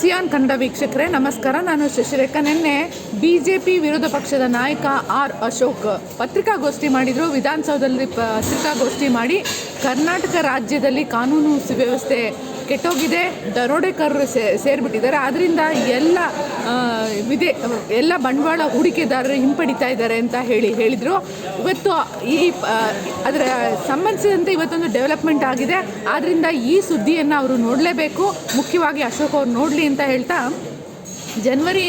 Xi'an Kannada ವೀಕ್ಷಕರೇ, ನಮಸ್ಕಾರ. ನಾನು ಶಶಿರೇಖಾ. ನಿನ್ನೆ ಬಿ ಜೆ ಪಿ ವಿರೋಧ ಪಕ್ಷದ ನಾಯಕ ಆರ್ ಅಶೋಕ್ ಪತ್ರಿಕಾಗೋಷ್ಠಿ ಮಾಡಿದರು. ವಿಧಾನಸೌಧದಲ್ಲಿ ಪತ್ರಿಕಾಗೋಷ್ಠಿ ಮಾಡಿ ಕರ್ನಾಟಕ ರಾಜ್ಯದಲ್ಲಿ ಕಾನೂನು ಸುವ್ಯವಸ್ಥೆ ಕೆಟ್ಟೋಗಿದೆ, ದರೋಡೆಕಾರರು ಸೇರಿಬಿಟ್ಟಿದ್ದಾರೆ. ಆದ್ದರಿಂದ ಎಲ್ಲ ವಿದೇ ಎಲ್ಲ ಬಂಡವಾಳ ಹೂಡಿಕೆದಾರರು ಹಿಂಪಡಿತಾ ಇದ್ದಾರೆ ಅಂತ ಹೇಳಿ ಹೇಳಿದರು. ಇವತ್ತು ಈ ಅದರ ಸಂಬಂಧಿಸಿದಂತೆ ಇವತ್ತೊಂದು ಡೆವಲಪ್ಮೆಂಟ್ ಆಗಿದೆ. ಆದ್ದರಿಂದ ಈ ಸುದ್ದಿಯನ್ನು ಅವರು ನೋಡಲೇಬೇಕು. ಮುಖ್ಯವಾಗಿ ಅಶೋಕ್ ಅವರು ನೋಡಲಿ ಅಂತ ಹೇಳ್ತಾ, ಜನವರಿ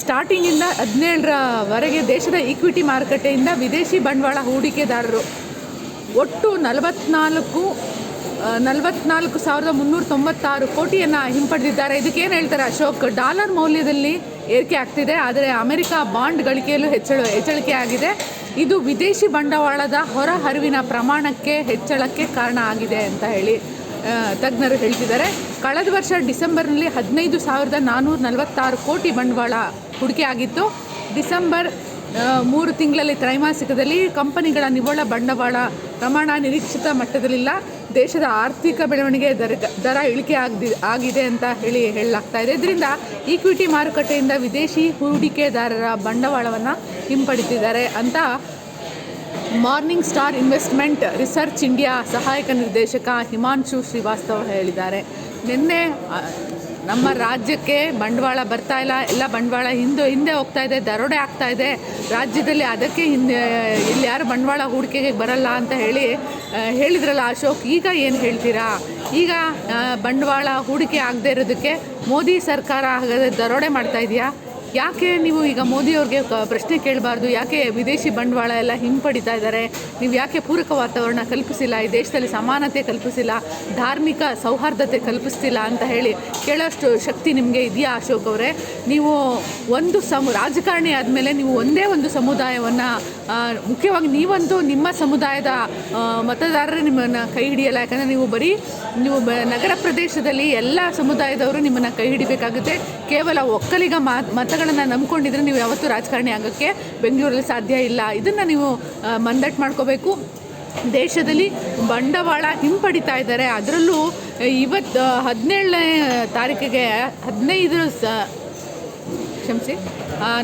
ಸ್ಟಾರ್ಟಿಂಗಿಂದ ಹದಿನೇಳರವರೆಗೆ ದೇಶದ ಈಕ್ವಿಟಿ ಮಾರುಕಟ್ಟೆಯಿಂದ ವಿದೇಶಿ ಬಂಡವಾಳ ಹೂಡಿಕೆದಾರರು ಒಟ್ಟು ನಲವತ್ನಾಲ್ಕು ನಲವತ್ನಾಲ್ಕು ಸಾವಿರದ ಮುನ್ನೂರ ತೊಂಬತ್ತಾರು ಕೋಟಿಯನ್ನು ಹಿಂಪಡೆದಿದ್ದಾರೆ. ಇದಕ್ಕೆ ಏನು ಹೇಳ್ತಾರೆ ಅಶೋಕ್? ಡಾಲರ್ ಮೌಲ್ಯದಲ್ಲಿ ಏರಿಕೆ ಆಗ್ತಿದೆ, ಆದರೆ ಅಮೆರಿಕ ಬಾಂಡ್ ಗಳಿಕೆಯಲ್ಲೂ ಹೆಚ್ಚಳ, ಹೆಚ್ಚಳಿಕೆ ಆಗಿದೆ. ಇದು ವಿದೇಶಿ ಬಂಡವಾಳದ ಹೊರ ಹರಿವಿನ ಪ್ರಮಾಣಕ್ಕೆ ಹೆಚ್ಚಳಕ್ಕೆ ಕಾರಣ ಆಗಿದೆ ಅಂತ ಹೇಳಿ ತಜ್ಞರು ಹೇಳ್ತಿದ್ದಾರೆ. ಕಳೆದ ವರ್ಷ ಡಿಸೆಂಬರ್ನಲ್ಲಿ ಹದಿನೈದು ಸಾವಿರದ ನಾನ್ನೂರ ನಲವತ್ತಾರು ಕೋಟಿ ಬಂಡವಾಳ ಹೂಡಿಕೆ ಆಗಿತ್ತು. ಡಿಸೆಂಬರ್ ಮೂರು ತಿಂಗಳಲ್ಲಿ ತ್ರೈಮಾಸಿಕದಲ್ಲಿ ಕಂಪನಿಗಳ ನಿವ್ವಳ ಬಂಡವಾಳ ಪ್ರಮಾಣ ನಿರೀಕ್ಷಿತ ಮಟ್ಟದಲ್ಲಿಲ್ಲ. ದೇಶದ ಆರ್ಥಿಕ ಬೆಳವಣಿಗೆ ದರ ದರ ಇಳಿಕೆ ಆಗದಿ, ಆಗಿದೆ ಅಂತ ಹೇಳಿ ಹೇಳಲಾಗ್ತಾ ಇದೆ. ಇದರಿಂದ ಈಕ್ವಿಟಿ ಮಾರುಕಟ್ಟೆಯಿಂದ ವಿದೇಶಿ ಹೂಡಿಕೆದಾರರ ಬಂಡವಾಳವನ್ನು ಹಿಂಪಡಿತಿದ್ದಾರೆ ಅಂತ morning star investment research India ಸಹಾಯಕ ನಿರ್ದೇಶಕ ಹಿಮಾಂಶು ಶ್ರೀವಾಸ್ತವ ಹೇಳಿದ್ದಾರೆ. ನಿನ್ನೆ ನಮ್ಮ ರಾಜ್ಯಕ್ಕೆ ಬಂಡವಾಳ ಬರ್ತಾ ಇಲ್ಲ. ಎಲ್ಲ ಬಂಡವಾಳ ಹಿಂದೆ ಹಿಂದೆ ಹೋಗ್ತಾ ಇದೆ, ದರೋಡೆ ಆಗ್ತಾ ಇದೆ. ರಾಜ್ಯದಲ್ಲಿ ಅದಕ್ಕೆ ಹಿಂದೆ, ಇಲ್ಲಿ ಯಾರು ಬಂಡವಾಳ ಹೂಡಿಕೆಗೆ ಬರಲ್ಲ ಅಂತ ಹೇಳಿ ಹೇಳಿದ್ರಲ್ಲ ಅಶೋಕ್, ಈಗ ಏನು ಹೇಳ್ತೀರಾ? ಈಗ ಬಂಡವಾಳ ಹೂಡಿಕೆ ಆಗದೆ ಇರೋದಕ್ಕೆ ಮೋದಿ ಸರ್ಕಾರ ಹಾಗಾದರೆ ದರೋಡೆ ಮಾಡ್ತಾ ಇದೆಯಾ? ಯಾಕೆ ನೀವು ಈಗ ಮೋದಿಯವ್ರಿಗೆ ಪ್ರಶ್ನೆ ಕೇಳಬಾರ್ದು? ಯಾಕೆ ವಿದೇಶಿ ಬಂಡವಾಳ ಎಲ್ಲ ಹಿಂಪಡಿತಾ ಇದ್ದಾರೆ? ನೀವು ಯಾಕೆ ಪೂರಕ ವಾತಾವರಣ ಕಲ್ಪಿಸಿಲ್ಲ? ಈ ದೇಶದಲ್ಲಿ ಸಮಾನತೆ ಕಲ್ಪಿಸಿಲ್ಲ, ಧಾರ್ಮಿಕ ಸೌಹಾರ್ದತೆ ಕಲ್ಪಿಸ್ತಿಲ್ಲ ಅಂತ ಹೇಳಿ ಕೇಳೋಷ್ಟು ಶಕ್ತಿ ನಿಮಗೆ ಇದೆಯಾ ಅಶೋಕ್ ಅವರೇ? ನೀವು ಒಂದು ಸಮ, ರಾಜಕಾರಣಿ ಆದಮೇಲೆ ನೀವು ಒಂದೇ ಒಂದು ಸಮುದಾಯವನ್ನು ಮುಖ್ಯವಾಗಿ ನೀವಂತೂ ನಿಮ್ಮ ಸಮುದಾಯದ ಮತದಾರರೇ ನಿಮ್ಮನ್ನು ಕೈ ಹಿಡಿಯಲ್ಲ. ಯಾಕಂದರೆ ನೀವು ಬರೀ, ನೀವು ನಗರ ಪ್ರದೇಶದಲ್ಲಿ ಎಲ್ಲ ಸಮುದಾಯದವರು ನಿಮ್ಮನ್ನು ಕೈ ಹಿಡಿಬೇಕಾಗುತ್ತೆ. ಕೇವಲ ಒಕ್ಕಲಿಗ ಮಾತ್ ಮತಗಳನ್ನು ನಂಬ್ಕೊಂಡಿದ್ರೆ ನೀವು ಯಾವತ್ತೂ ರಾಜಕಾರಣಿ ಆಗೋಕ್ಕೆ ಬೆಂಗಳೂರಲ್ಲಿ ಸಾಧ್ಯ ಇಲ್ಲ. ಇದನ್ನು ನೀವು ಮಂದಟ್ ಮಾಡ್ಕೋಬೇಕು. ದೇಶದಲ್ಲಿ ಬಂಡವಾಳ ಹಿಂಪಡಿತಾ ಇದ್ದಾರೆ. ಅದರಲ್ಲೂ ಇವತ್ತು ಹದಿನೇಳನೇ ತಾರೀಕಿಗೆ ಹದಿನೈದು ಸ, ಕ್ಷಮಿಸಿ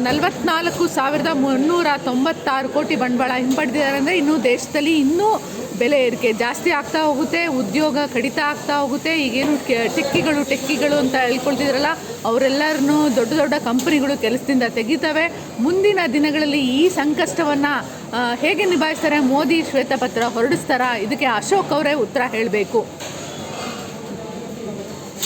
ನಲವತ್ನಾಲ್ಕು ಸಾವಿರದ ಮುನ್ನೂರ ತೊಂಬತ್ತಾರು ಕೋಟಿ ಬಂಡವಾಳ ಹಿಂಪಡೆದಿದ್ದಾರೆ ಅಂದರೆ ಇನ್ನೂ ದೇಶದಲ್ಲಿ ಇನ್ನೂ ಬೆಲೆ ಏರಿಕೆ ಜಾಸ್ತಿ ಆಗ್ತಾ ಹೋಗುತ್ತೆ, ಉದ್ಯೋಗ ಕಡಿತ ಆಗ್ತಾ ಹೋಗುತ್ತೆ, ಈಗೇನು ಟೆಕ್ಕಿಗಳು ಟೆಕ್ಕಿಗಳು ಅಂತ ಹೇಳ್ಕೊಳ್ತಿದ್ರಲ್ಲ, ಅವರೆಲ್ಲರನ್ನೂ ದೊಡ್ಡ ದೊಡ್ಡ ಕಂಪನಿಗಳು ಕೆಲಸದಿಂದ ತೆಗಿತವೆ. ಮುಂದಿನ ದಿನಗಳಲ್ಲಿ ಈ ಸಂಕಷ್ಟವನ್ನು ಹೇಗೆ ನಿಭಾಯಿಸ್ತಾರೆ, ಮೋದಿ ಶ್ವೇತಪತ್ರ ಹೊರಡಿಸ್ತಾರಾ? ಇದಕ್ಕೆ ಅಶೋಕ್ ಅವರೇ ಉತ್ತರ ಹೇಳಬೇಕು.